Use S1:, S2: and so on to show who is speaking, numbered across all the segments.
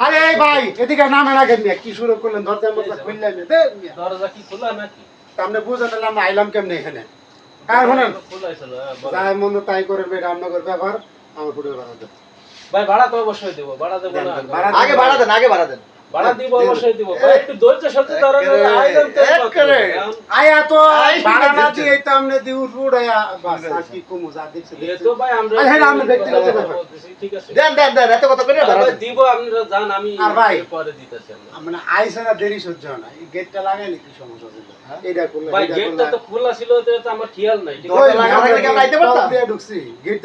S1: আরে এই ভাই এদিকে নামে না কেমনি কি শুরু করলেন? দরজা মতো খুললেন
S2: দরজা কি খোলা নাকি?
S1: সামনে বুঝে নিলাম আইলাম কেমনি এখানে? আর শুনেন।
S2: হ্যাঁ, বলেন।
S1: যাই মন তাই করে আপনাদের ব্যাপার আমার ফুটে ভাড়া দেব
S2: ভাই ভাড়া তো অবশ্যই দেবো ভাড়া দেবো না।
S3: আগে ভাড়া দেন আগে ভাড়া দেন।
S2: ভাড়া দিব অবশ্যই দিব একটু ধৈর্য সহ্য ধরে
S1: একেবারে,
S2: আইলাম তো এই মাত্র।
S1: একেবারে।
S2: এখন
S1: আয়া তো ভাড়া না দিয়ে তো আমনে দি উঠ আয়া বাস আর কি কমু যা দেখছে
S2: এ তো ভাই আমরা
S1: হ্যাঁ, আমরা ব্যক্তিগত ব্যাপার।
S2: ঠিক আছে
S3: দেন দেন দেন এত কথা করে ভাড়া
S2: দিব আপনারা যান আমি পরে দিতেছি আমরা।
S1: মানে আইসা না দেরি সহ্য হয় না এই গেটটা লাগাইলে কি সমস্যা
S3: হ্যাঁ?
S1: এটা করলে
S2: ভাই গেটটা তো খোলা ছিল তো আমার খেয়াল নাই ঠিক আছে?
S3: লাগা কি আমরা আইতে পারতাম?
S1: ঢুকছি গেট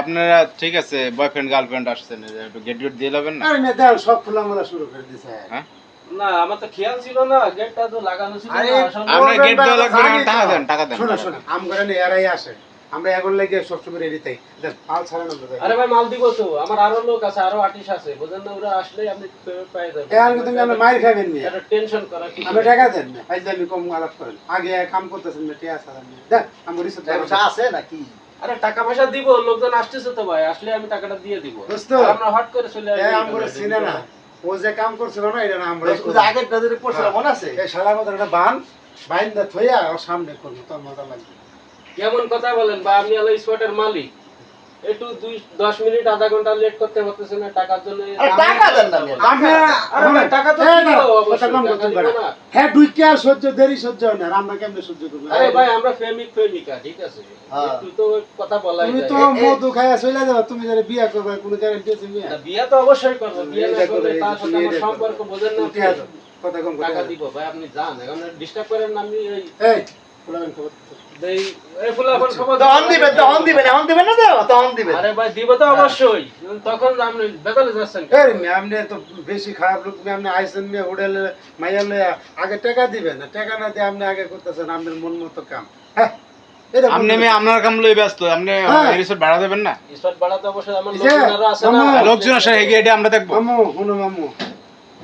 S4: আপনারা ঠিক আছে বয়ফ্রেন্ড গার্লফ্রেন্ড আসছেন একটু গেট গেট দিয়ে যাবেন না
S1: আরে সব খোলা মোলা শুরু করে দিছে।
S4: হ্যাঁ?
S2: না আমার তো খেয়াল ছিল না গেটটা তো লাগানো ছিল না
S1: বলবেন
S4: গেট দেওয়া লাগবে না, টাকা দেন, টাকা দেন।
S1: শোনো শোনো আম করে নিয়ে এরাই আসে। আমরা এখন লেগে সবসময় রেডি থাই দেন পাল ছাড়া না
S2: আরে ভাই মাল দিব তো। আমার আরও লোক আছে আরও আর্টিস্ট আছে। বুঝেন না ওরা আসলে আপনি পেয়ে যাবেন।
S1: এখন কিন্তু আমরা মাইর খাবেন নিয়ে।
S2: এটা টেনশন করা
S1: আমি টাকা দেন না। ফাইজ আমি কম আলাপ করেন। আগে কাম করতেছেন না টিয়া নিয়ে দেখ আমার রিসোর্ট
S3: আছে নাকি?
S2: আরে টাকা পয়সা দিব লোকজন আসতেছে তো ভাই। আসলে আমি টাকাটা দিয়ে দিব।
S1: দোস্ত,
S2: আমরা হট করে চলে
S1: এই
S2: আসব
S1: আম করে চিনে না। ও যে কাম করছিল না এটা নাম আমরা
S3: আগের দাদের পড়ছিল মনে আছে?
S1: এই শালা মতো একটা বান বাইন্দা থইয়া ওর সামনে করব তোর মজা লাগবে।
S2: কেমন কথা বলেন বা আমি হলো স্পটের মালিক। একটু দুই দশ মিনিট আধা ঘণ্টা লেট করতে না টাকার জন্য
S3: টাকা দেন না
S2: টাকা তো
S1: না। হ্যাঁ ডুইকে সহ্য দেরি সহ্য হয় না আমরা কেমনে সহ্য করব?
S2: আরে ভাই আমরা প্রেমিক প্রেমিকা ঠিক আছে?
S3: হ্যাঁ।
S2: তো কথা বলাই
S1: তুমি তো মধু চলে যাবা তুমি যারা বিয়া করবে কোনো গ্যারান্টি আছে বিয়ে
S2: তো অবশ্যই করব বিয়ে না করলে তার সাথে আমার সম্পর্ক বোঝেন না
S1: কথা কম
S2: টাকা
S1: কথা
S2: দিব ভাই আপনি যান। এখন ডিস্টার্ব করেন না আমি এই
S1: এই ফুলাবেন খবর
S2: দেই এই ফুলা এখন খবর
S3: তখন দিবেন তখন দিবেন এখন দিবেন না তো? তখন দিবেন।
S2: আরে ভাই দিব তো অবশ্যই। তখন আপনি বেতনে যাচ্ছেন
S1: এই মেয়ে, তো বেশি খারাপ লোক মেয়ে, আইসেন মেয়ে হোটেলে মাইয়া আগে টাকা দিবেন না টাকা না দিয়ে আপনি আগে করতেছেন আপনার মন মতো কাম। হ্যাঁ
S4: আপনি আপনার কাম লই ব্যস্ত আপনি
S1: হ্যাঁ।
S4: রিসোর্ট ভাড়া দেবেন না?
S2: স্পট বাড়াতে অবশ্যই আমার লোকজন আছে
S4: লোকজন আসে এগিয়ে এটা আমরা দেখব।
S1: মামু শুনো মামু।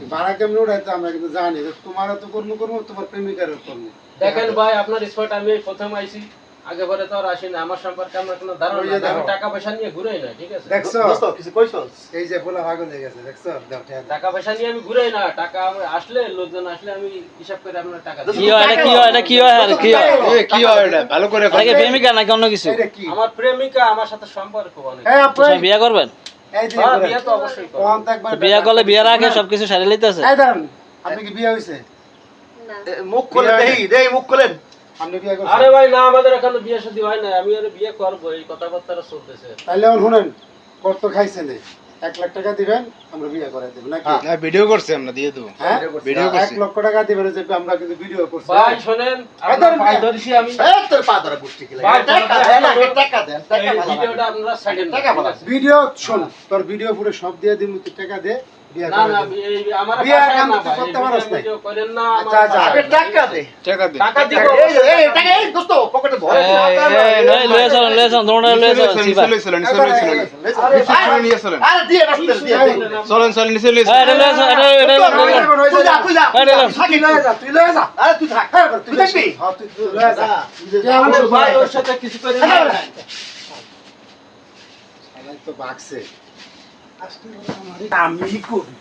S1: ভাড়া কেমন উঠাইতে আমরা কিন্তু জানি যে তোমারও তো কর্ম করব তোমার প্রেমিকারও করব
S2: দেখেন ভাই আপনার স্পট আমি প্রথম আইছি আগে পরে তো আর আসি না আমার সম্পর্কে আমার কোনো ধারণা
S1: ওই
S2: আমি টাকা পয়সা নিয়ে ঘুরাই না ঠিক আছে?
S1: দেখছ?
S3: কিছু কইছস?
S1: এই যে পোলা পাগল হয়ে গেছে দেখছ? টাকা
S2: পয়সা নিয়ে আমি ঘুরাই না। টাকা আসলে লোকজন আসলে আমি হিসাব করে আপনার টাকা
S5: কি হয় এটা? কি হয় এটা? কি হয় আর কি হয়?
S4: এ, কি হয় এটা? ভালো করে
S5: এটা প্রেমিকা নাকি অন্য কিছু?
S2: আমার প্রেমিকা আমার সাথে সম্পর্ক অনেক।
S5: সব বিয়ে করবেন?
S2: হ্যাঁ। বিয়ে তো
S5: বিয়ে করলে বিয়ের আগে সবকিছু সারিয়ে লইতেছে?
S1: এই দাঁড়ান আপনি কি বিয়ে হয়েছে
S3: মুখ খুলে দেই দেই মুখ খুলেন।
S2: আরে ভাই না আমাদের এখানে বিয়ে শাদী হয় না আমি আর বিয়ে করব এই চলতেছে।
S1: তাহলে এখন শুনেন কত খাইছেন? এক লাখ টাকা দিবেন আমরা বিয়ে করে দেবো নাকি?
S4: ভিডিও করছি আমরা দিয়ে দেবো।
S1: হ্যাঁ?
S4: ভিডিও
S1: এক
S4: করছি।
S1: লক্ষ টাকা দিবেন যে আমরা কিন্তু ভিডিও করছি।
S2: ভাই শুনেন আমি
S3: এই তোর পা ধরা গোষ্ঠী খেলে টাকা
S2: টাকা
S3: দেন আগে টাকা দেন টাকা
S2: ভিডিওটা। আপনারা সাইডেন
S3: টাকা বলা
S1: ভিডিও শুন তোর ভিডিও পুরো সব দিয়ে দিন তুই টাকা দে।
S2: না
S1: করে
S5: হ্যাঁ
S1: হ্যাঁ,
S2: কিছু
S1: তো বাকছে আমি করি